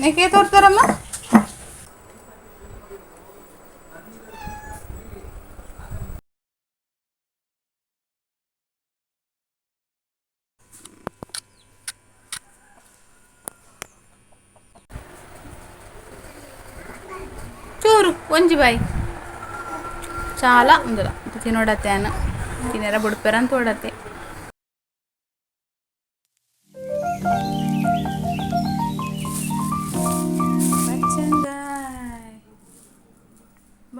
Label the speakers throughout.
Speaker 1: నీకే తోడతారమ్మా ಚೂರು ಒಂಜಿ ಬಾಯಿ చాలా ఉందిరా తినోడతే అన్న తినేరా బుడిపారని తోడతే బడా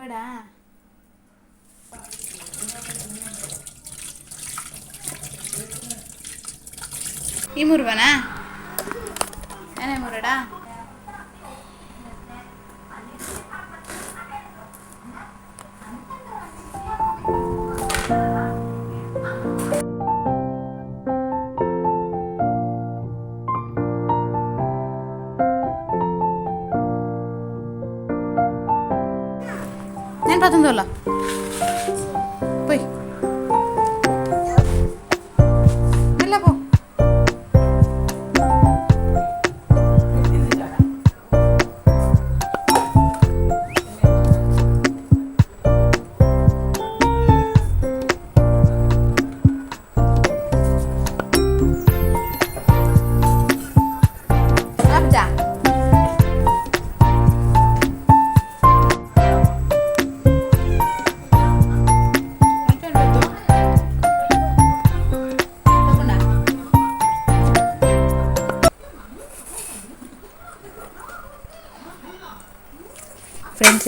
Speaker 1: என்னடா இமுருவனா? என்ன முருடா ഞാൻ പത്തനംതിട്ട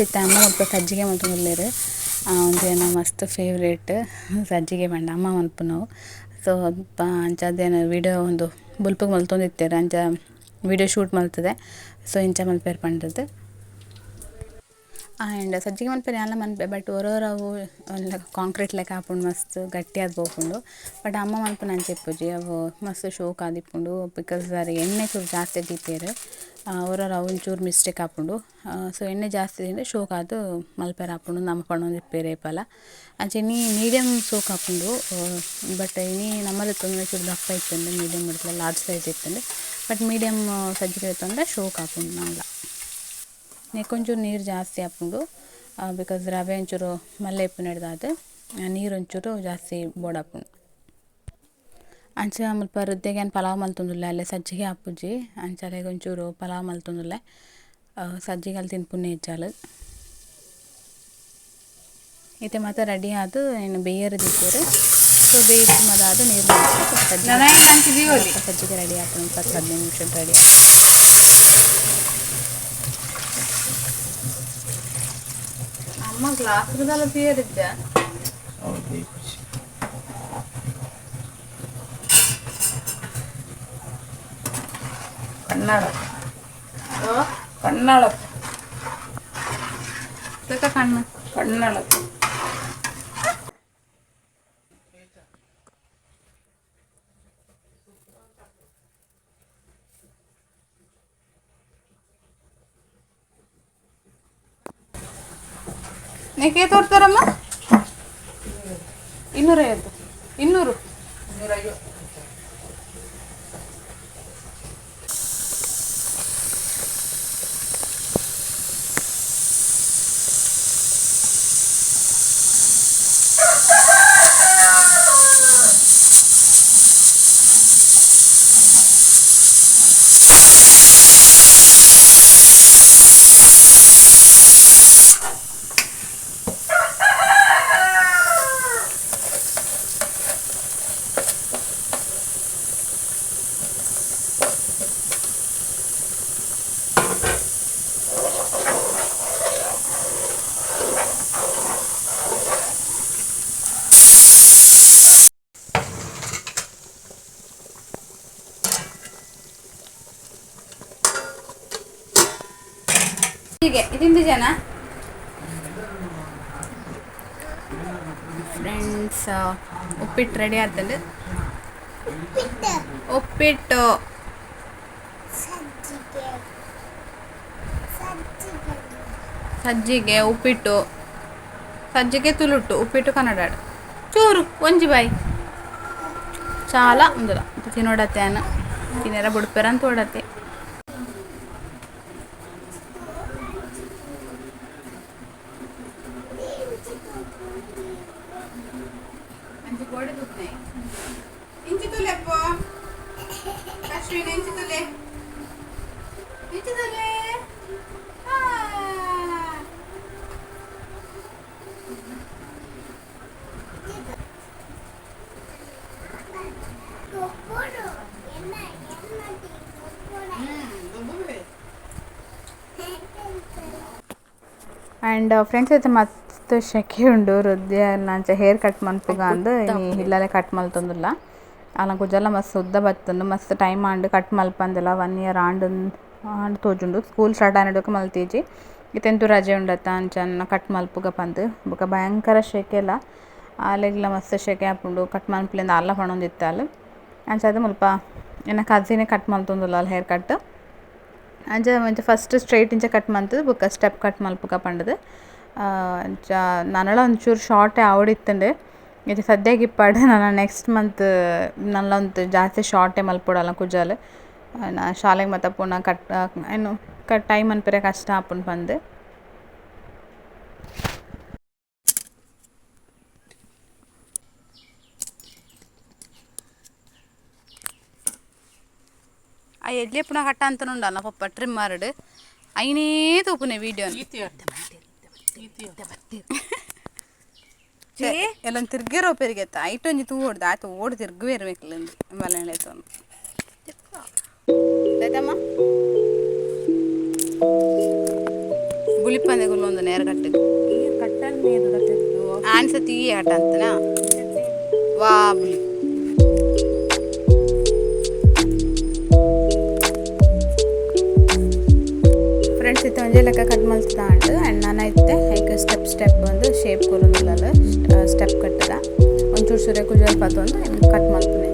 Speaker 1: ಇತ್ತು ಅಮ್ಮ ಮತ್ತು ಸಜ್ಜಿಗೆ ಮತ್ತು ಮುಲ್ಲೇರು ಏನು ಮಸ್ತ್ ಫೇವ್ರೇಟ್ ಸಜ್ಜಿಗೆ ಬಂಡ, ಅಮ್ಮ ಮನ್ಪು ನಾವು ಸೊ ಅಂಚದೇನು ವಿಡಿಯೋ ಒಂದು ಬುಲ್ಪಿಗೆ ಮಲ್ತೊಂದಿತ್ತೇರು ಅಂಚ ವಿಡಿಯೋ ಶೂಟ್ ಮಲ್ತದೆ. ಸೊ ಇಂಚ ಮಲ್ಪೇರು ಪಂಡದು ಆ್ಯಂಡ್ ಸಜ್ಜಿಗೆ ಮಲ್ಪೇರು ಎಲ್ಲ ಮನ್ಪೆ ಬಟ್ ಒರೋರವು ಕಾಂಕ್ರೀಟ್ ಲೆಕ್ಕ ಹಾಪುಂಡು ಮಸ್ತ್ ಗಟ್ಟಿಯಾದ್ ಬೋಪುಂಡು ಬಟ್ ಅಮ್ಮ ಮನ್ಪುನ ಅಂಚೆ ಇಪ್ಪುಜಿ ಅವು ಮಸ್ತ್ ಶೋಕ್ ಆದಿಪ್ಪುಂಡು ಬಿಕಾಸ್ ಅದ್ರ ಎಣ್ಣೆ ಚೂರು ಜಾಸ್ತಿ ದೀಪೇರು ಒರೋರು ಅವು ಒಂಚೂರು ಮಿಸ್ಟೇಕ್ ಹಾಪುಂಡು ಸೊ ಎಣ್ಣೆ ಜಾಸ್ತಿ ತಿಂದರೆ ಶೋಕ್ ಆದು ಮಲ್ಪೇರು ಹಾಪುಂಡು ನಮ್ಮ ಪಣ್ಣೊಂದು ಇಪ್ಪೇರು ಏಪಲ ಅಂಚೆ ನೀ ಮೀಡಿಯಮ್ ಸೋಕ್ ಹಾಪುಂಡು ಬಟ್ ಇನಿ ನಮ್ಮಲ್ಲಿ ತೊಂದರೆ ಚೂರು ದಪ್ಪ ಇತ್ತಂದ್ರೆ ಮೀಡಿಯಮ್ ಇರ್ತದೆ ಲಾರ್ಜ್ ಸೈಜ್ ಇತ್ತಂದ್ರೆ ಬಟ್ ಮೀಡಿಯಮ್ ಸಜ್ಜಿಗೆ ಇತ್ತಂದ್ರೆ ಶೋಕ್ ಹಾಪುಂಡು ನಂಗ್ಲ ನೆಕ್ಕೊಂಚೂರು ನೀರು ಜಾಸ್ತಿ ಹಾಪುಂಡು ಬಿಕಾಸ್ ರವೆ ಒಂಚೂರು ಮಲ್ಲೆ ಇಪ್ಪು ನೆಡ್ದಾದು ನೀರು ಒಂಚೂರು ಜಾಸ್ತಿ ಬೋಡಾಪುಂಡು ಅಂಚ ಮುಲ್ಪ ವೃದ್ಧೆಗೆ ಪಲಾವ್ ಮಲ್ತೊಂದುಲ್ಲೆ ಅಲ್ಲೇ ಸಜ್ಜಿಗೆ ಹಾಪುಜಿ ಅಂಚಲೆಗ್ ಒಂಚೂರು ಪಲಾವ್ ಮಲ್ತೊಂದುಲ್ಲೆ ಸಜ್ಜಿಗೆ ಅಲ್ಲಿ ತಿನ್ಪುನ್ನೆ ಇಜ್ಜಾಲು ಇತ್ತೆ ಮತ್ತೆ ರೆಡಿ ಆದು ಏನು ಬೇಯರ್ ದಿಕ್ಕೇರು ಸೊ ಬೇಯಿಸಿ ಮದಾದು ನೀರು ಸಜ್ಜಿಗೆ ಸಜ್ಜಿಗೆ ರೆಡಿ ಆಯ್ತು ಒಂದು ಹತ್ತು ಹದಿನೈದು ನಿಮಿಷ ರೆಡಿ ಅಮ್ಮ ಗ್ಲಾಸ್ ಬೇಯರಿದ್ದೆ
Speaker 2: ಕನ್ನಡ ಕನ್ನಡ
Speaker 1: ಕಣ್ಣು
Speaker 2: ಕನ್ನಡ
Speaker 1: ನೀಕೆ ತೋರ್ತಾರಮ್ಮ ಇನ್ನೂರೈವತ್ತು. ಇನ್ನೂರು. ಹೀಗೆ ಇದನ್ನ ಜನ. ಫ್ರೆಂಡ್ಸ್ ಉಪ್ಪಿಟ್ಟು ರೆಡಿ ಆದಲ್ಲಿ ಉಪ್ಪಿಟ್ಟು. ಸಜ್ಜಿಗೆ ಉಪ್ಪಿಟ್ಟು. ಸಜ್ಜಿಗೆ ತುಳುಟ್ಟು ಉಪ್ಪಿಟ್ಟು ಕನ್ನಡ ಚೂರು ಒಂಜಿ ಬಾಯಿ ಚಾಲ ಒಂದಲ ತಿನ್ನೋಡತ್ತೆ ಅನ್ನ. ತಿನ್ನರ ಬಿಡ್ಪೇರ ಅಂತ ಓಡತ್ತೆ. Şöyle inci dile. İnci dile. And friends ಜೊತೆ ಮಸ್ತ್ ಶೆಕೆ ಉಂಡು ಹೃದಯ ನಾಂಚ ಹೇರ್ ಕಟ್ ಮನ್ಪುಗ ಅಂದು ಇಲ್ಲಲ್ಲೇ ಕಟ್ ಮಲ್ತೊಂದುಲ್ಲ ಅಲ್ಲ ಕುಜಲ ಮಸ್ತ್ ಉದ್ದ ಬತ್ತುಂಡು ಮಸ್ತ್ ಟೈಮ್ ಆಂಡ್ ಕಟ್ ಮಲ್ಪಂದಿಲ್ಲ ಒನ್ ಇಯರ್ ಆಂಡ್ ಆಂಡ್ ತೋಜುಂಡು. ಸ್ಕೂಲ್ ಸ್ಟಾರ್ಟ್ ಆನಿಡೋಕೆ ಮಲ್ತೀಜಿ. ಇತ್ತೆಂತು ರಜೆ ಉಂಡತ್ತ ಅಂಚನ್ನ ಕಟ್ ಮಲ್ಪುಗ ಪಂದ್. ಬೊಕ ಭಯಂಕರ ಶೆಕೆಲ ಆಲೆಗ್ಲ ಮಸ್ತ್ ಶೆಕೆ ಆಪುಂಡು ಕಟ್ ಮಲ್ಪಲಿಂದ ಅಲ್ಲ ಪಣೊಂದಿತ್ತ ಅಲ್ಲ ಅಂಚಾದ ಮುಲ್ಪ ಎನ್ನ ಕಸಿನೇ ಕಟ್ ಮಲ್ತೊಂದುಲ್ಲ ಹೇರ್ ಕಟ್ ಅಂಚ ಮಂಚ ಫಸ್ಟ್ ಸ್ಟ್ರೈಟ್ ಇಂಚ ಕಟ್ ಮಂತದ್ದು ಬೊಕ ಸ್ಟೆಪ್ ಕಟ್ ಮಲ್ಪುಗ ಪಂಡದು. ಅಂಚ ನನಲ ಒಂಚೂರು ಶಾರ್ಟೇ ಆವಡಿತ್ತಂಡೆ. ಇದು ಸದ್ಯಕ್ಕೆ ಇಪ್ಪಾಡು ನೆಕ್ಸ್ಟ್ ಮಂತ್ ನಲ್ಲ ಜಾಸ್ತಿ ಶಾರ್ಟ್ ಟೈಮ್ ಮಲ್ಪೊಡಲ್ಲ ಕುಜಾಲ್. ನಾ ಶಾಲೆಗೆ ಮತ್ತೆ ಪುನಃ ಕಟ್ ಏನು ಕಟ್ ಟೈಮ್ ಅನ್ಪಿರ ಕಷ್ಟ ಆಪುಂಡು ಪಂದ್ ಆ ಎಡ್ಲೆ ಪುನಃ ಕಟ್ಟ ಅಂತ ಉಂಡಲ್ಲ ಪಪ್ಪ ಟ್ರಿಮ್ ಮಾರಡು ಐನೇ ತೂಪುನೆ ವಿಡಿಯೋ ಎಲ್ಲ ತಿರ್ಗಿರೋ ಪೆರಿಗೆತ್ತ ಐಟೊಂಜಿ ತೂ ಹೊಡ್ದು. ಆಯ್ತು ಓಡ್ ತಿರ್ಗುವೆ ಇರ್ಬೇಕಿಲ್ಲಂದು ಬಲ್ಲೆಣ್ಣೆ ತೊಂದು ಆಯ್ತಮ್ಮ? ಗುಳಿಪಂದೆ ಗುಲ್ಲೊಂದು ನೇರ ಕಟ್ಟಿದ್ದು ಆನ್ಸ ಈ ಆಟ ಅಂತನಾ? ವಾ ಬುಲಿ. ಫ್ರೆಂಡ್ಸ್ ಇತ್ತು ಒಂಜೆ ಲೆಕ್ಕ ಕಟ್ ಮಲ್ತದ ಅಂಡ್ ಆ್ಯಂಡ್ ನಾನು ಐತೆ ಹೈಕ್ ಸ್ಟೆಪ್ ಸ್ಟೆಪ್ ಒಂದು ಶೇಪ್ ಕಟ್ಟದ ಒಂಚೂರು ಸೂರ್ಯ ಕುಜಲ್ ಪತ್ತೊಂದು ಕಟ್ ಮಲ್ಪನೆ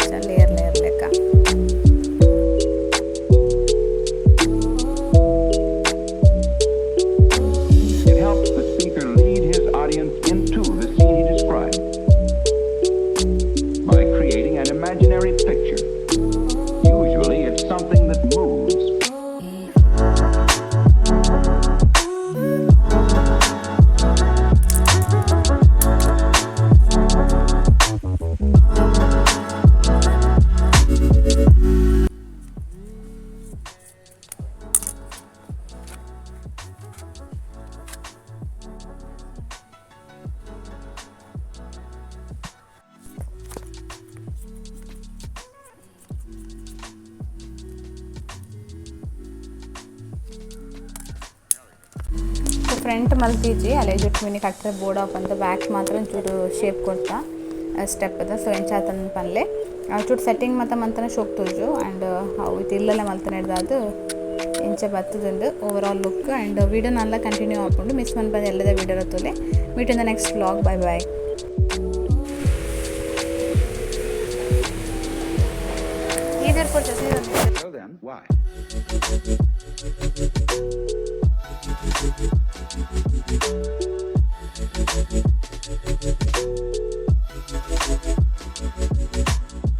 Speaker 1: ಫ್ರಂಟ್ ಮಲ್ತಿಜಿ ಅಲ್ಲೇ ಜುಟ್ಟು ಮಿನಿ ಕಟ್ಟರೆ ಬೋರ್ಡ್ ಆಫ್ ಅಂತ ಬ್ಯಾಕ್ ಮಾತ್ರ ಒಂಚೂರು ಶೇಪ್ ಕೊಡ್ತಾ ಸ್ಟೆಪ್ ಅದ ಸೊ ಎಂಚಾತನ ಪನ್ಲೆ ಚೂರು ಸೆಟ್ಟಿಂಗ್ ಮತ್ತು ಮಂತನ ಶೋಕ್ ತೋಜು ಆ್ಯಂಡ್ ಅವು ಇದು ಇಲ್ಲೆಲ್ಲ ಮಲ್ತನ ಹಿಡ್ದು ಎಂಚ ಬತ್ತದುಂಡು overall look and video Nalla continue ಹಾಕೊಂಡು ಮಿಸ್ ಮನ್ಪದ ಎಲ್ಲದ video ರತ್ತುಲೆ meet in the next vlog bye bye
Speaker 2: So then, why? Thank you.